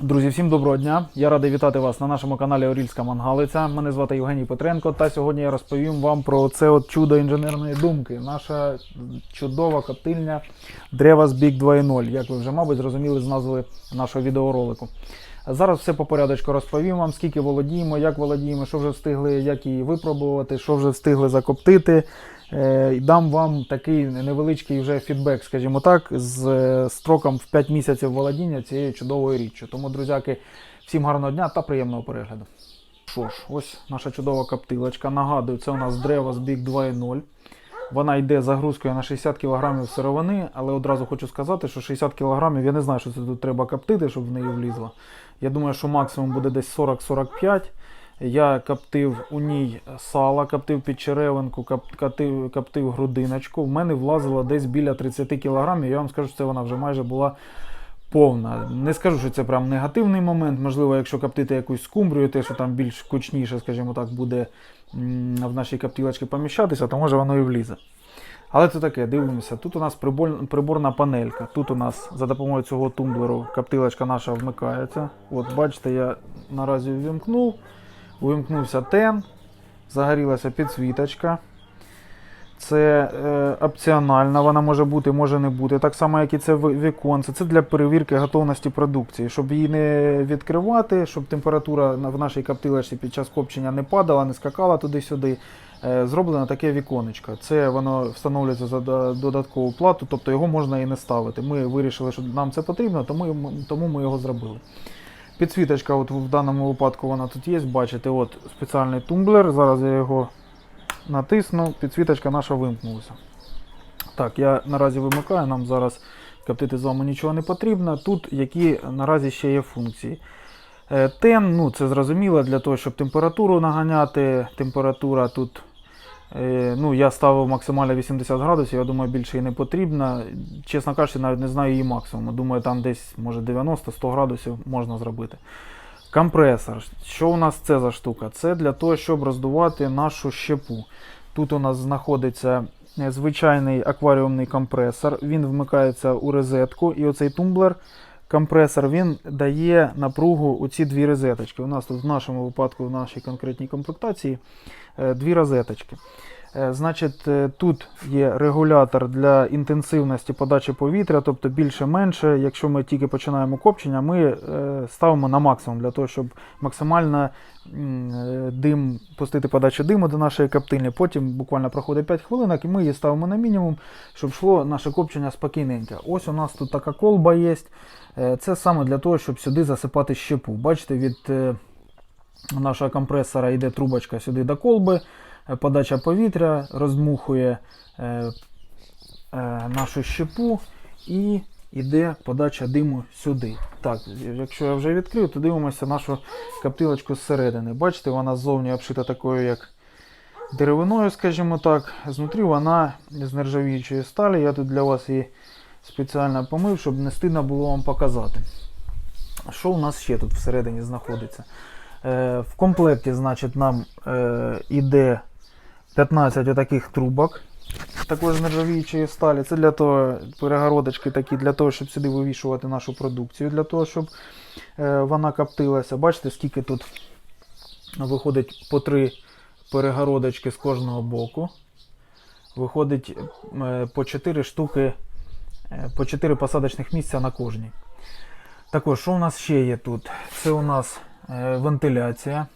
Друзі, всім доброго дня! Я радий вітати вас на нашому каналі Орільська Мангалиця. Мене звати Євгеній Петренко. Та сьогодні я розповім вам про це от чудо інженерної думки. Наша чудова коптильня Drevas Big 2.0, як ви вже, мабуть, зрозуміли з назви нашого відеоролику. Зараз все по порядочку розповім вам, скільки володіємо, як володіємо, що вже встигли, як її випробувати, що вже встигли закоптити. Е, дам вам такий невеличкий вже фідбек, скажімо так, з е, строком в 5 місяців володіння цією чудовою річчю. Тому, друзяки, всім гарного дня та приємного перегляду. Що ж, ось наша чудова коптилочка. Нагадую, це у нас Drevas Big 2.0. Вона йде загрузкою на 60 кг сировини, але одразу хочу сказати, що 60 кг, я не знаю, що це тут треба коптити, щоб в неї влізло. Я думаю, що максимум буде десь 40-45. Я коптив у ній сало, коптив підчеревинку, коп- коптив, коптив грудиночку. В мене влазило десь біля 30 кг. Я вам скажу, що це вона вже майже була повна. Не скажу, що це прям негативний момент. Можливо, якщо коптити якусь скумбрію, те, що там більш кучніше, скажімо так, буде в нашій коптілочці поміщатися, то може воно і влізе. Але це таке, дивимося. Тут у нас приборна панелька. Тут у нас за допомогою цього тумблеру коптилочка наша вмикається. От бачите, я наразі увімкнув. Увімкнувся тен, загорілася підсвіточка. Це е, опціональна, вона може бути, може не бути. Так само, як і це віконце. Це для перевірки готовності продукції, щоб її не відкривати, щоб температура в нашій коптилочці під час копчення не падала, не скакала туди-сюди. Е, зроблено таке віконечко. Це воно встановлюється за додаткову плату, тобто його можна і не ставити. Ми вирішили, що нам це потрібно, тому, тому ми його зробили. Підсвіточка, от в даному випадку вона тут є. Бачите, от спеціальний тумблер. Зараз я його натисну, підсвіточка наша вимкнулася. Так, я наразі вимикаю, нам зараз коптити з вами нічого не потрібно. Тут які наразі ще є функції. Е, Тен, ну це зрозуміло, для того, щоб температуру наганяти. Температура тут, ну я ставив максимально 80 градусів, я думаю, більше і не потрібно. Чесно кажучи, навіть не знаю її максимуму. Думаю, там десь може 90-100 градусів можна зробити. Компресор. Що у нас це за штука? Це для того, щоб роздувати нашу щепу. Тут у нас знаходиться е, звичайний акваріумний компресор. Він вмикається у розетку, і оцей тумблер. Компресор він дає напругу у ці дві розеточки. У нас тут в нашому випадку, в нашій конкретній комплектації, е, дві розеточки. Е, Значить, е, тут є регулятор для інтенсивності подачі повітря, тобто більше-менше. Якщо ми тільки починаємо копчення, ми е, ставимо на максимум для того, щоб максимально дим пустити подачу диму до нашої коптильні. Потім буквально проходить 5 хвилинок, і ми її ставимо на мінімум, щоб йшло наше копчення спокійненько. Ось у нас тут така колба є. Це саме для того, щоб сюди засипати щепу. Бачите, від нашого компресора йде трубочка сюди до колби, подача повітря роздмухує е, е, нашу щепу і йде подача диму сюди. Так, якщо я вже відкрив, то дивимося нашу коптилочку зсередини. Бачите, вона ззовні обшита такою, як деревиною, скажімо так. Знутрі вона з нержавіючої сталі. Я тут для вас її спеціально помив, щоб не стидно було вам показати. Що у нас ще тут всередині знаходиться? Е, в комплекті, значить, нам е, іде 15 таких трубок, також з нержавіючої сталі. Це для того, перегородочки такі, для того, щоб сюди вивішувати нашу продукцію, для того, щоб е, вона коптилася. Бачите, скільки тут виходить по три перегородочки з кожного боку. Виходить е, по 4 штуки, е, по 4 посадочних місця на кожній. Також, що у нас ще є тут? Це у нас вентиляція.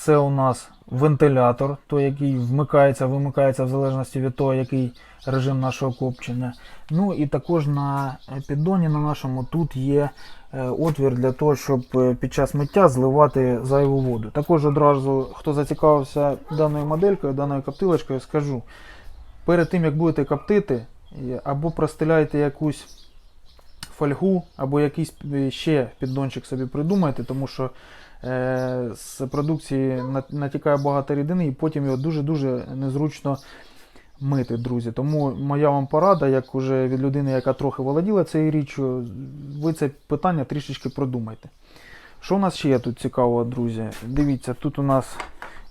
Це у нас вентилятор, той, який вмикається, вимикається в залежності від того, який режим нашого копчення. Ну і також на піддоні на нашому тут є е, отвір для того, щоб е, під час миття зливати зайву воду. Також одразу, хто зацікавився даною моделькою, даною коптилочкою, скажу. Перед тим як будете коптити, е, або простеляйте якусь фольгу, або якийсь ще піддончик собі придумайте, тому що з продукції натікає багато рідини, і потім його дуже-дуже незручно мити, друзі. Тому моя вам порада, як уже від людини, яка трохи володіла цією річчю, ви це питання трішечки продумайте. Що у нас ще є тут цікавого, друзі? Дивіться, тут у нас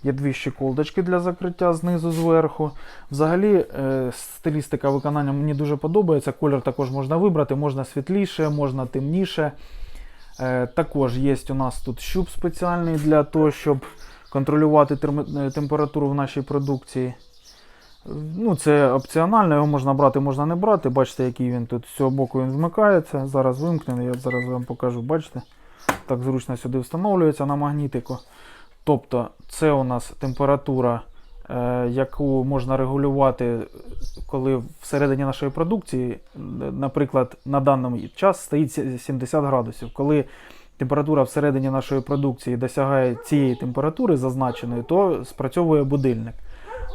є дві щеколдочки для закриття знизу зверху. Взагалі, е, стилістика виконання мені дуже подобається. Колір також можна вибрати, можна світліше, можна темніше. Е, Також є у нас тут щуп спеціальний для того, щоб контролювати е, температуру в нашій продукції. Ну, це опціонально, його можна брати, можна не брати. Бачите, який він тут з цього боку він вмикається. Зараз вимкнений, я зараз вам покажу. Бачите? Так зручно сюди встановлюється на магнітику. Тобто, це у нас температура, яку можна регулювати, коли всередині нашої продукції, е, наприклад, на даний час стоїть 70 градусів. Коли температура всередині нашої продукції досягає цієї температури зазначеної, то спрацьовує будильник.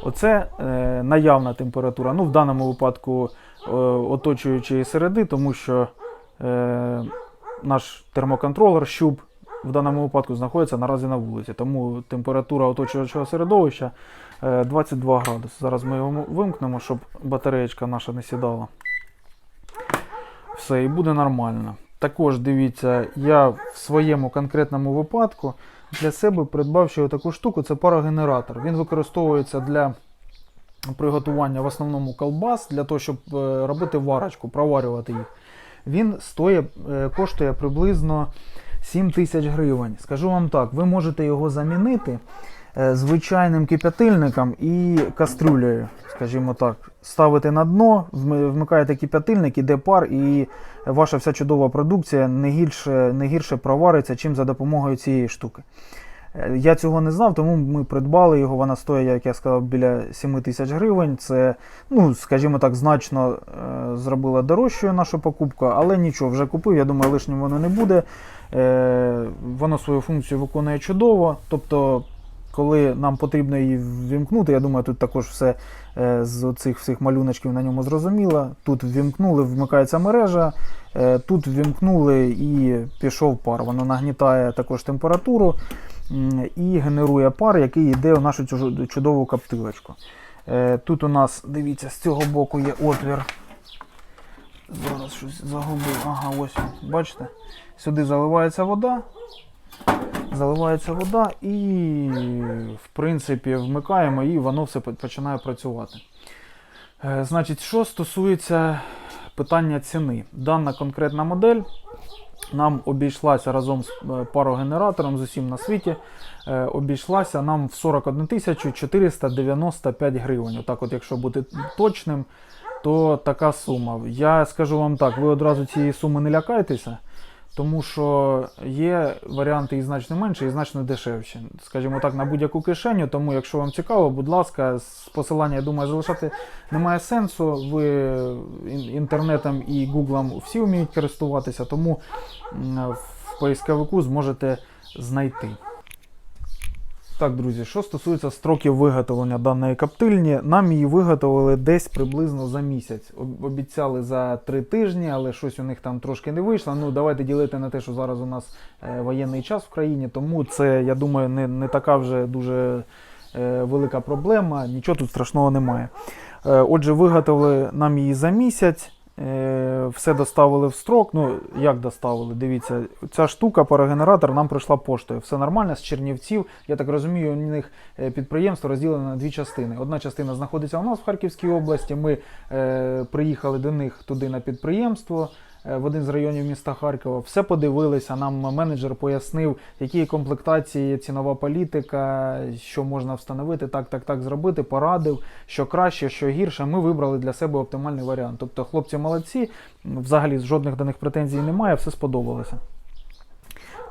Оце е, наявна температура. Ну, в даному випадку е, оточуючої середи, тому що е, наш термоконтролер, щуп в даному випадку знаходиться наразі на вулиці. Тому температура оточуючого середовища е, 22 градуси. Зараз ми його вимкнемо, щоб батареєчка наша не сідала. Все, і буде нормально. Також дивіться, я в своєму конкретному випадку для себе придбав ще таку штуку, це парогенератор. Він використовується для приготування в основному колбас, для того, щоб е, робити варочку, проварювати їх. Він стоїть, е, коштує приблизно 7 тисяч гривень. Скажу вам так, ви можете його замінити е, звичайним кип'ятильником і кастрюлею, скажімо так. ставити на дно, вмикаєте кип'ятильник, іде пар, і ваша вся чудова продукція не гірше, не гірше провариться, чим за допомогою цієї штуки. Я цього не знав, тому ми придбали його. Вона стоїть, як я сказав, біля 7 тисяч гривень. Це, ну, скажімо так, значно е, зробила дорожчою нашу покупку, але нічого, вже купив. Я думаю, лишнім воно не буде. Е, воно свою функцію виконує чудово. Тобто, коли нам потрібно її ввімкнути, я думаю, тут також все е, з цих всіх малюночків на ньому зрозуміло. Тут ввімкнули, вмикається мережа, е, тут ввімкнули і пішов пар. Воно нагнітає також температуру і генерує пар, який йде у нашу чудову каптилочку. Е, Тут у нас, дивіться, з цього боку є отвір. Зараз щось загубив. Ага, ось. Бачите? Сюди заливається вода. Заливається вода і, в принципі, вмикаємо і воно все починає працювати. Е, Значить, що стосується питання ціни. Дана конкретна модель нам обійшлася разом з е, парогенератором з усім на світі. е, Обійшлася нам в 41 495 гривень. Отак, от, якщо бути точним, то така сума. Я скажу вам так, ви одразу цієї суми не лякайтеся, тому що є варіанти і значно менше, і значно дешевші. Скажімо так, на будь-яку кишеню. Тому, якщо вам цікаво, будь ласка, посилання, я думаю, залишати немає сенсу. Ви інтернетом і гуглом всі вміють користуватися, тому в поисковику зможете знайти. Так, друзі, що стосується строків виготовлення даної коптильні, нам її виготовили десь приблизно за місяць. Обіцяли за три тижні, але щось у них там трошки не вийшло. Ну, давайте ділити на те, що зараз у нас е, воєнний час в країні, тому це, я думаю, не, не така вже дуже е, велика проблема, нічого тут страшного немає. Е, отже, виготовили нам її за місяць. Е, Все доставили в строк. Ну, як доставили? Дивіться, ця штука, парогенератор, нам прийшла поштою. Все нормально з Чернівців. Я так розумію, у них е, підприємство розділене на дві частини. Одна частина знаходиться у нас в Харківській області. Ми е, приїхали до них туди на підприємство. Е, В один з районів міста Харкова все подивилися. Нам менеджер пояснив, які комплектації, цінова політика, що можна встановити, так, так, так зробити. Порадив, що краще, що гірше. Ми вибрали для себе оптимальний варіант. Тобто, хлопці молодці, взагалі жодних до них претензій немає, все сподобалося.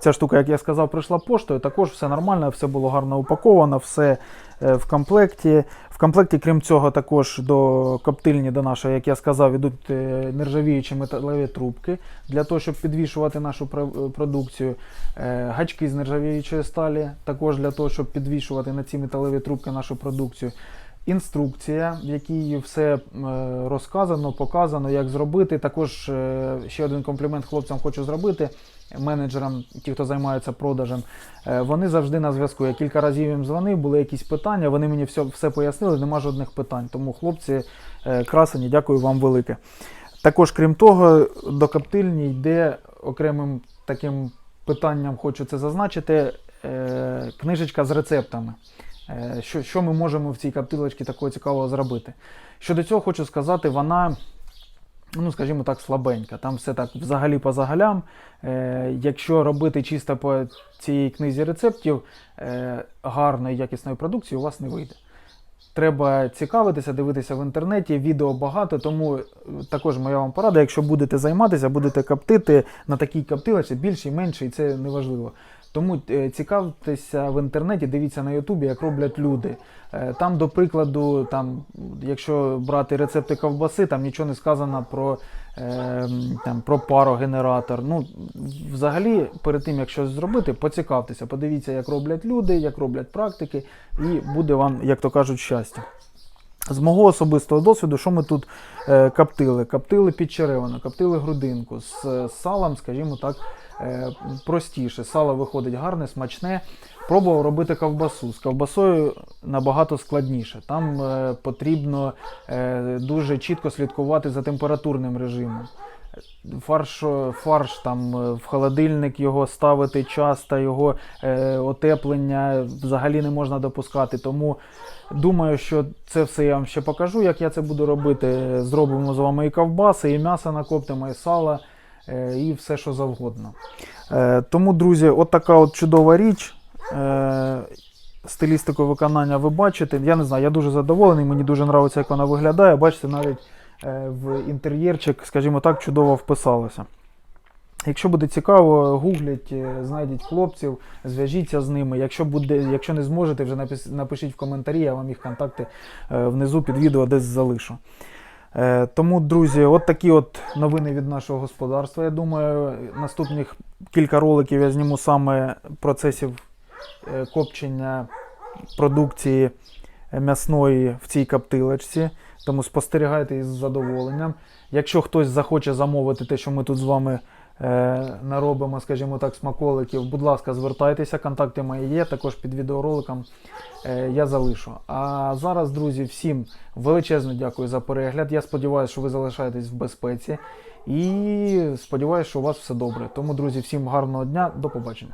Ця штука, як я сказав, прийшла поштою. Також все нормально, все було гарно упаковано, все е, в комплекті. В комплекті, крім цього, також до коптильні до нашої, як я сказав, ідуть е, нержавіючі металеві трубки для того, щоб підвішувати нашу продукцію. Е, Гачки з нержавіючої сталі, також для того, щоб підвішувати на ці металеві трубки нашу продукцію. Інструкція, в якій все розказано, показано, як зробити. Також ще один комплімент хлопцям хочу зробити. Менеджерам, ті, хто займається продажем, Е, вони завжди на зв'язку. Я кілька разів їм дзвонив, були якісь питання, вони мені все, все пояснили, нема жодних питань. Тому, хлопці, е, красені, дякую вам велике. Також, крім того, до коптильні йде окремим таким питанням, хочу це зазначити, е, книжечка з рецептами. Що, що ми можемо в цій коптилочці такого цікавого зробити? Щодо цього хочу сказати, вона ну, скажімо так, слабенька. Там все так взагалі по загалям. Е, якщо робити чисто по цій книзі рецептів, е, гарної якісної продукції у вас не вийде. Треба цікавитися, дивитися в інтернеті, відео багато, тому е, також моя вам порада, якщо будете займатися, будете коптити на такій коптилочці, більше і менше, і це не важливо. Тому е, цікавтеся в інтернеті, дивіться на Ютубі, як роблять люди. Е, Там, до прикладу, там, якщо брати рецепти ковбаси, там нічого не сказано про, е, там, про парогенератор. Ну, взагалі, перед тим, як щось зробити, поцікавтеся, подивіться, як роблять люди, як роблять практики, і буде вам, як то кажуть, щастя. З мого особистого досвіду, що ми тут е, коптили? Коптили під черевину, коптили грудинку з е, салом, скажімо так, е, простіше. Сало виходить гарне, смачне. Пробував робити ковбасу. З ковбасою набагато складніше. Там е, потрібно е, дуже чітко слідкувати за температурним режимом. Фарш, фарш там е, в холодильник його ставити часто, його е, отеплення взагалі не можна допускати. Тому думаю, що це все я вам ще покажу, як я це буду робити. Зробимо з вами і ковбаси, і м'ясо накоптимо, і сало, е, і все, що завгодно. Е, тому, друзі, от така от чудова річ. Е, стилістику виконання ви бачите. Я не знаю, я дуже задоволений, мені дуже подобається, як вона виглядає. Бачите, навіть в інтер'єрчик, скажімо так, чудово вписалося. Якщо буде цікаво, гугліть, е, знайдіть хлопців, зв'яжіться з ними. Якщо, буде, якщо не зможете, вже напишіть в коментарі, я вам їх контакти е, внизу під відео десь залишу. Е, Тому, друзі, от такі от новини від нашого господарства. Я думаю, наступних кілька роликів я зніму саме процесів е, копчення продукції м'ясної в цій коптилочці. Тому спостерігайте із задоволенням. Якщо хтось захоче замовити те, що ми тут з вами е, наробимо, скажімо так, смаколиків, будь ласка, звертайтеся, контакти мої є, також під відеороликом е, я залишу. А зараз, друзі, всім величезне дякую за перегляд. Я сподіваюся, що ви залишаєтесь в безпеці. І сподіваюся, що у вас все добре. Тому, друзі, всім гарного дня, до побачення.